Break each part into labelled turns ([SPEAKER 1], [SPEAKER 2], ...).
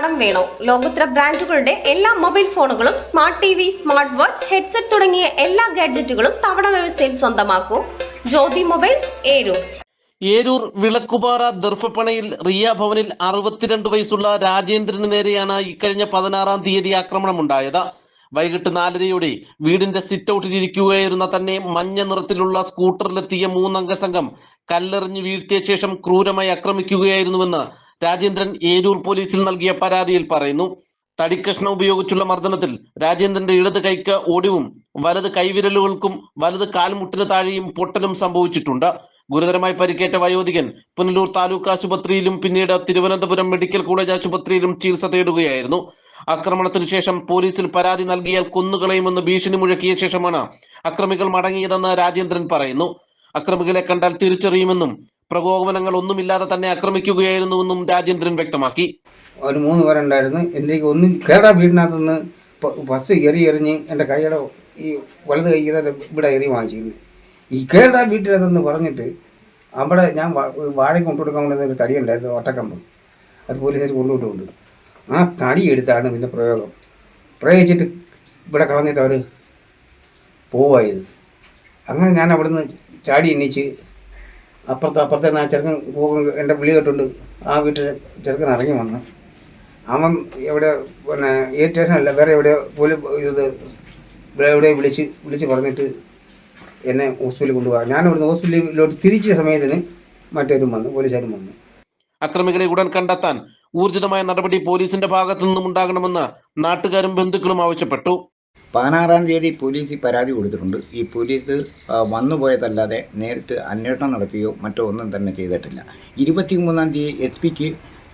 [SPEAKER 1] കടം വേണോ? ലോകോത്തര ബ്രാൻഡുകളുടെ എല്ലാ മൊബൈൽ ഫോണുകളും smart T V smart watch headset തുടങ്ങിയ എല്ലാ ഗാഡ്ജറ്റുകളും തവണ വ്യവസ്ഥയിൽ സ്വന്തമാക്കൂ. ജ്യോതി മൊബൈൽസ് ഏരൂർ.
[SPEAKER 2] ഏരൂർ വിളക്കുപാറ ദർഭപ്പണയിൽ റിയ ഭവനിൽ അറുപത്തിരണ്ട് വയസ്സുള്ള രാജേന്ദ്രന് നേരെയാണ് ഇക്കഴിഞ്ഞ പതിനാറാം തീയതി ആക്രമണം ആക്രമണമുണ്ടായത്. വൈകിട്ട് നാലരയോടെ വീടിന്റെ സിറ്റ് ഔട്ടിലിരിക്കുകയായിരുന്ന തന്നെ മഞ്ഞ നിറത്തിലുള്ള സ്കൂട്ടറിലെത്തിയ മൂന്നംഗ സംഘം കല്ലെറിഞ്ഞ് വീഴ്ത്തിയ ശേഷം ക്രൂരമായി ആക്രമിക്കുകയായിരുന്നുവെന്ന് രാജേന്ദ്രൻ ഏരൂർ പോലീസിൽ നൽകിയ പരാതിയിൽ പറയുന്നു തടിക്കഷ്ണം ഉപയോഗിച്ചുള്ള മർദ്ദനത്തിൽ രാജേന്ദ്രന്റെ ഇടത് കൈക്ക് ഓടിവും വലത് കൈവിരലുകൾക്കും വലത് കാൽമുട്ടിന് താഴെയും പൊട്ടലും സംഭവിച്ചിട്ടുണ്ട്. ഗുരുതരമായി പരിക്കേറ്റ വയോധികൻ പുനലൂർ താലൂക്ക് ആശുപത്രിയിലും പിന്നീട് തിരുവനന്തപുരം മെഡിക്കൽ കോളേജ് ആശുപത്രിയിലും ചികിത്സ തേടുകയായിരുന്നു. ആക്രമണത്തിനു ശേഷം പോലീസിൽ പരാതി നൽകിയാൽ കൊന്നുകളയുമെന്ന് ഭീഷണി മുഴക്കിയ ശേഷമാണ് അക്രമികൾ മടങ്ങിയതെന്ന് രാജേന്ദ്രൻ പറയുന്നു. അക്രമികളെ കണ്ടാൽ തിരിച്ചറിയുമെന്നും പ്രകോപനങ്ങൾ ഒന്നുമില്ലാതെ തന്നെ ആക്രമിക്കുകയായിരുന്നു എന്നും രാജേന്ദ്രൻ വ്യക്തമാക്കി.
[SPEAKER 3] ഒരു മൂന്ന് പേരുണ്ടായിരുന്നു. എന്റെ ഒന്നും കേരള വീടിനകത്ത് നിന്ന് പ- ബസ് എറി എറിഞ്ഞ് എന്റെ കൈയുടെ ഈ വലത് കൈക്ക് ഇവിടെ എറി വാങ്ങിച്ചിരുന്നു. ഈ കേരള വീട്ടിനകത്തെന്ന് പറഞ്ഞിട്ട് അവിടെ ഞാൻ വാഴ കൊണ്ടുകൊടുക്കാൻ വേണ്ടി ഒരു തടി ഉണ്ടായിരുന്നു ഒട്ടക്കമ്പ് അത് പോലീസുകാർ കൊണ്ടുവിട്ടുണ്ട് ആ തടി എടുത്താണ് പിന്നെ പ്രയോഗം. പ്രയോഗിച്ചിട്ട് ഇവിടെ കളഞ്ഞിട്ട് അവർ പോവായത് അങ്ങനെ ഞാൻ അവിടുന്ന് ചാടി എണ്ണിച്ച് അപ്പുറത്ത് അപ്പുറത്തെ ആ ചെറുക്കൻ എന്റെ വിളി കേട്ടുണ്ട് ആ വീട്ടിൽ ചെറുക്കൻ ഇറങ്ങി വന്ന്. അവൻ എവിടെ പിന്നെ ഏ സ്റ്റേഷനല്ല വേറെ എവിടെ പോലും ഇത് ഇവിടെ എവിടെ വിളിച്ച് വിളിച്ച് പറഞ്ഞിട്ട് എന്നെ ഹോസ്പിറ്റലിൽ കൊണ്ടുപോകാം ഞാൻ ഇവിടുന്ന് ഹോസ്പിറ്റലിലോട്ട് തിരിച്ച സമയത്തിന് മറ്റേരും വന്നു പോലീസുകാരും വന്നു.
[SPEAKER 2] അക്രമികളെ ഉടൻ കണ്ടെത്താൻ ഊർജിതമായ നടപടി പോലീസിന്റെ ഭാഗത്തു നിന്നും ഉണ്ടാകണമെന്ന് നാട്ടുകാരും ബന്ധുക്കളും ആവശ്യപ്പെട്ടു.
[SPEAKER 4] പതിനാറാം തീയതി പോലീസിൽ പരാതി കൊടുത്തിട്ടുണ്ട്. ഈ പോലീസ് വന്നുപോയതല്ലാതെ നേരിട്ട് അന്വേഷണം നടത്തുകയോ മറ്റോ ഒന്നും തന്നെ ചെയ്തിട്ടില്ല. ഇരുപത്തി മൂന്നാം തീയതി എസ് പിക്ക്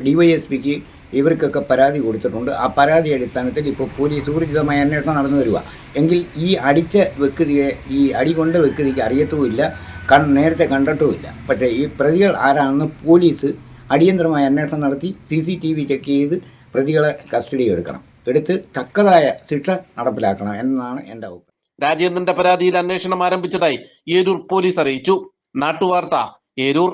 [SPEAKER 4] ഡി വൈ എസ് പിക്ക് ഇവർക്കൊക്കെ പരാതി കൊടുത്തിട്ടുണ്ട്. ആ പരാതി അടിസ്ഥാനത്തിൽ ഇപ്പോൾ പോലീസ് ഊർജിതമായ അന്വേഷണം നടന്നു വരിക എങ്കിൽ ഈ അടിച്ച വ്യക്തിയെ ഈ അടി കൊണ്ട വ്യക്തിക്ക് അറിയത്തുമില്ല കൺ നേരത്തെ കണ്ടിട്ടുമില്ല. പക്ഷേ ഈ പ്രതികൾ ആരാണെന്ന് പോലീസ് അടിയന്തരമായി അന്വേഷണം നടത്തി C C T V check ചെയ്ത് പ്രതികളെ കസ്റ്റഡി എടുക്കണം. എടുത്ത് തക്കതായ ശിക്ഷ നടപ്പിലാക്കണം എന്നാണ് എന്റെ അഭിപ്രായം.
[SPEAKER 2] രാജേന്ദ്രന്റെ പരാതിയിൽ അന്വേഷണം ആരംഭിച്ചതായി ഏരൂർ പോലീസ് അറിയിച്ചു. നാട്ടുവാർത്ത ഏരൂർ